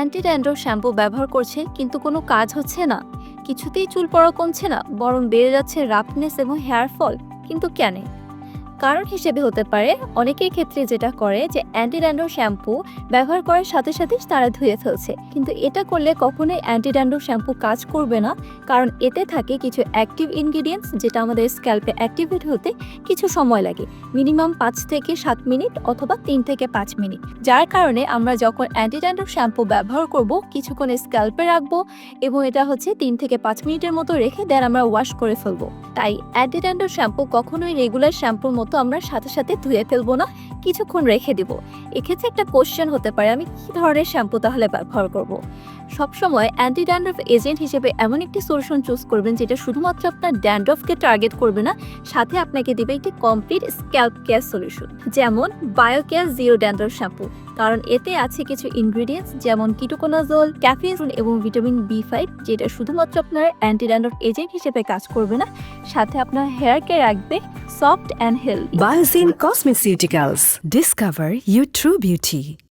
Anti dandruff shampoo ব্যবহার করছে, কিন্তু কোনো কাজ হচ্ছে না। কিছুতেই চুল পড়া কমছে না, বরং বেড়ে যাচ্ছে রাফনেস এবং হেয়ার ফল। কিন্তু কেন? কারণ হিসেবে হতে পারে, অনেকের ক্ষেত্রে যেটা করে যে অ্যান্টি ড্যান্ড্রফ শ্যাম্পু ব্যবহার করার সাথে সাথে তারা ধুয়ে ফেলছে। কিন্তু এটা করলে কখনোই অ্যান্টি ড্যান্ড্রফ শ্যাম্পু কাজ করবে না, কারণ এতে থাকে কিছু অ্যাক্টিভ ইনগ্রিডিয়েন্টস যেটা আমাদের স্ক্যাল্পে অ্যাক্টিভেট হতে কিছু সময় লাগে, মিনিমাম পাঁচ থেকে সাত মিনিট অথবা তিন থেকে পাঁচ মিনিট। যার কারণে আমরা যখন অ্যান্টি ড্যান্ড্রফ শ্যাম্পু ব্যবহার করব, কিছুক্ষণ স্ক্যাল্পে রাখব এবং এটা হচ্ছে তিন থেকে পাঁচ মিনিটের মতো রেখে দেন আমরা ওয়াশ করে ফেলব। তাই অ্যান্টি ড্যান্ড্রফ শ্যাম্পু কখনোই রেগুলার শ্যাম্পুর মতো আমরা সাথে সাথে ধুয়ে ফেলব না, কিছুক্ষণ রেখে দিব। এক্ষেত্রে একটা কোশ্চেন হতে পারে, আমি কি ধরনের শ্যাম্পু তাহলে ব্যবহার করব? সবসময় অ্যান্টি ড্যান্ড্রফ এজেন্ট হিসেবে এমন একটি সলিউশন চুজ করবেন, যেটা শুধুমাত্র আপনার ড্যান্ড্রফকে টার্গেট করবে না, সাথে আপনাকে দেবে একটি কমপ্লিট স্ক্যাল্প কেয়ার সলিউশন যেমন বায়োকেয়ার জিরো ড্যান্ড্রফ শ্যাম্পু কারণ এতে আছে কিছু ইনগ্রিডিয়েন্টস যেমন কিটোকোনাজল ক্যাফিন এবং ভিটামিন বি ফাইভ যেটা শুধুমাত্র আপনার অ্যান্টি ড্যান্ড্রফ এজেন্ট হিসেবে কাজ করবে না, সাথে আপনার হেয়ারকে রাখবে soft and healthy. Biosine Cosmeceuticals. Discover your true beauty.